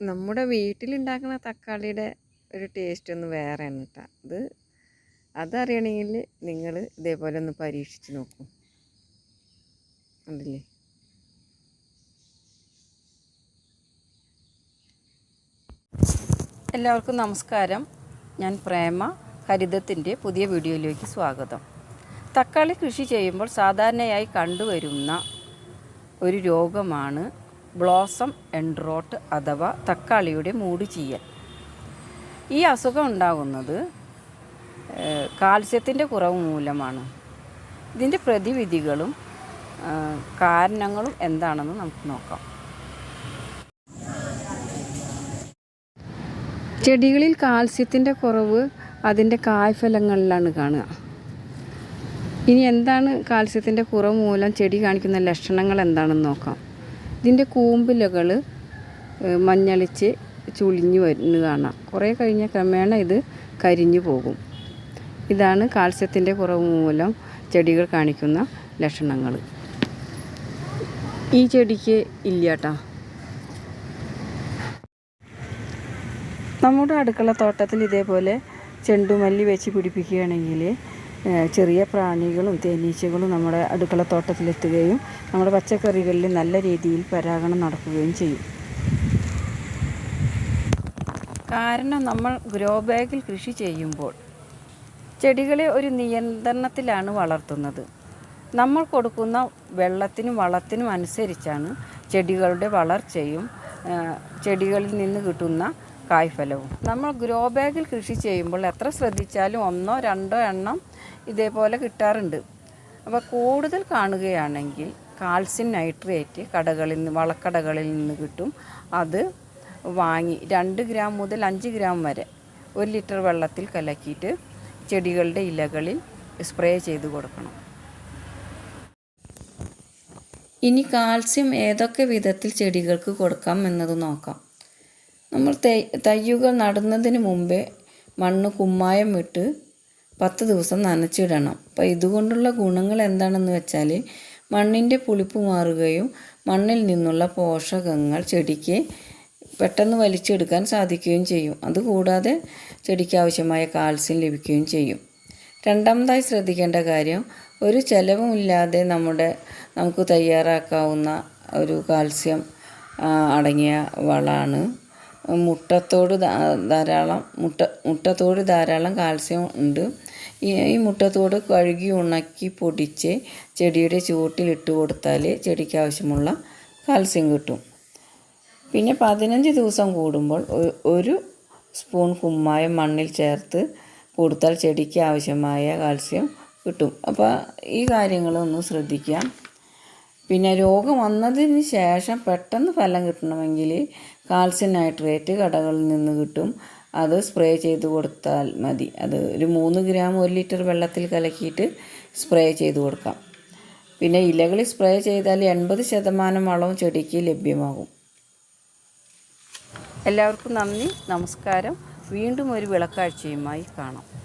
നമ്മുടെ വീട്ടിലുണ്ടാക്കുന്ന തക്കാളിയുടെ ഒരു ടേസ്റ്റ് ഒന്ന് വേറെയാണ് കേട്ടോ അത് അതറിയണമെങ്കിൽ നിങ്ങൾ ഇതേപോലെ ഒന്ന് പരീക്ഷിച്ച് നോക്കൂ. ഉണ്ടല്ലേ എല്ലാവർക്കും നമസ്കാരം. ഞാൻ പ്രേമ ഹരിതത്തിന്റെ പുതിയ വീഡിയോയിലേക്ക് സ്വാഗതം. തക്കാളി കൃഷി ചെയ്യുമ്പോൾ സാധാരണയായി കണ്ടുവരുന്ന ഒരു രോഗമാണ് ബ്ലോസം എൻഡ്രോട്ട് അഥവാ തക്കാളിയുടെ മൂട് ചീയൽ ഈ അസുഖം ഉണ്ടാകുന്നത് കാൽസ്യത്തിന്റെ കുറവ് മൂലമാണ്. ഇതിന്റെ പ്രതിവിധികളും കാരണങ്ങളും എന്താണെന്ന് നമുക്ക് നോക്കാം. ചെടികളിൽ കാൽസ്യത്തിന്റെ കുറവ് അതിന്റെ കായ്ഫലങ്ങളിലാണ് കാണുക. ഇനി എന്താണ് കാൽസ്യത്തിന്റെ കുറവ് മൂലം ചെടി കാണിക്കുന്ന ലക്ഷണങ്ങൾ എന്താണെന്ന് നോക്കാം. ഇതിന്റെ കൂമ്പിലകൾ മഞ്ഞളിച്ച് ചുളിഞ്ഞു വരുന്നു കാണാം. കുറേ കഴിഞ്ഞ ക്രമേണ ഇത് കരിഞ്ഞു പോകും. ഇതാണ് കാൽസ്യത്തിന്റെ കുറവ് മൂലം ചെടികൾ കാണിക്കുന്ന ലക്ഷണങ്ങൾ ഈ ചെടിക്ക് ഇല്ല കേട്ടോ നമ്മുടെ അടുക്കള തോട്ടത്തിൽ ഇതേപോലെ ചെണ്ടുമല്ലി വെച്ച് പിടിപ്പിക്കുകയാണെങ്കിൽ ചെറിയ പ്രാണികളും തേനീച്ചകളും നമ്മുടെ അടുക്കള തോട്ടത്തിലെത്തുകയും നമ്മുടെ പച്ചക്കറികളിൽ നല്ല രീതിയിൽ പരാഗണം നടക്കുകയും ചെയ്യും. കാരണം നമ്മൾ ഗ്രോ ബാഗിൽ കൃഷി ചെയ്യുമ്പോൾ ചെടികളെ ഒരു നിയന്ത്രണത്തിലാണ് വളർത്തുന്നത്. നമ്മൾ കൊടുക്കുന്ന വെള്ളത്തിനും വളത്തിനും അനുസരിച്ചാണ് ചെടികളുടെ വളർച്ചയും ചെടികളിൽ നിന്ന് കിട്ടുന്ന കായ്ഫലവും. നമ്മൾ ഗ്രോ ബാഗിൽ കൃഷി ചെയ്യുമ്പോൾ എത്ര ശ്രദ്ധിച്ചാലും ഒന്നോ രണ്ടോ എണ്ണം ഇതേപോലെ കിട്ടാറുണ്ട്. അപ്പോൾ കൂടുതൽ കാണുകയാണെങ്കിൽ കാൽസ്യം നൈട്രേറ്റ് കടകളിൽ നിന്ന് വളക്കടകളിൽ നിന്ന് കിട്ടും. അത് വാങ്ങി രണ്ട് ഗ്രാം മുതൽ അഞ്ച് ഗ്രാം വരെ ഒരു ലിറ്റർ വെള്ളത്തിൽ കലക്കിയിട്ട് ചെടികളുടെ ഇലകളിൽ സ്പ്രേ ചെയ്ത് കൊടുക്കണം. ഇനി കാൽസ്യം ഏതൊക്കെ വിധത്തിൽ ചെടികൾക്ക് കൊടുക്കാം എന്നത് നോക്കാം. നമ്മൾ തൈ തയ്യുകൾ നടുന്നതിന് മുമ്പേ മണ്ണ് കുമ്മായം ഇട്ട് പത്ത് ദിവസം നനച്ചിടണം. അപ്പോൾ ഇതുകൊണ്ടുള്ള ഗുണങ്ങൾ എന്താണെന്ന് വെച്ചാൽ മണ്ണിന്റെ പുളിപ്പ് മാറുകയും മണ്ണിൽ നിന്നുള്ള പോഷകങ്ങൾ ചെടിക്ക് പെട്ടെന്ന് വലിച്ചെടുക്കാൻ സാധിക്കുകയും ചെയ്യും. അതുകൂടാതെ ചെടിക്ക് ആവശ്യമായ കാൽസ്യം ലഭിക്കുകയും ചെയ്യും. രണ്ടാമതായി ശ്രദ്ധിക്കേണ്ട കാര്യം ഒരു ചെലവുമില്ലാതെ നമ്മുടെ നമുക്ക് തയ്യാറാക്കാവുന്ന ഒരു കാൽസ്യം അടങ്ങിയ വളമാണ് മുട്ടത്തോട് ധാരാളം മുട്ട മുട്ടത്തോട് ധാരാളം കാൽസ്യം ഉണ്ട്. ഈ മുട്ടത്തോട് കഴുകി ഉണക്കി പൊടിച്ച് ചെടിയുടെ ചുവട്ടിലിട്ട് കൊടുത്താൽ ചെടിക്ക് ആവശ്യമുള്ള കാൽസ്യം കിട്ടും. പിന്നെ പതിനഞ്ച് ദിവസം കൂടുമ്പോൾ ഒരു സ്പൂൺ കുമ്മായം മണ്ണിൽ ചേർത്ത് കൊടുത്താൽ ചെടിക്ക് ആവശ്യമായ കാൽസ്യം കിട്ടും. അപ്പോൾ ഈ കാര്യങ്ങളൊന്ന് ശ്രദ്ധിക്കാം. പിന്നെ രോഗം വന്നതിന് ശേഷം പെട്ടെന്ന് ഫലം കിട്ടണമെങ്കിൽ കാൽസ്യം നൈട്രേറ്റ് കടകളിൽ നിന്ന് കിട്ടും. അത് സ്പ്രേ ചെയ്ത് കൊടുത്താൽ മതി. അത് ഒരു മൂന്ന് ഗ്രാം ഒരു ലിറ്റർ വെള്ളത്തിൽ കലക്കിയിട്ട് സ്പ്രേ ചെയ്ത് കൊടുക്കാം. പിന്നെ ഇലകളിൽ സ്പ്രേ ചെയ്താൽ എൺപത് ശതമാനം വളവും ചെടിക്ക് ലഭ്യമാകും. എല്ലാവർക്കും നന്ദി. നമസ്കാരം. വീണ്ടും ഒരു വിളക്കാഴ്ചയുമായി കാണാം.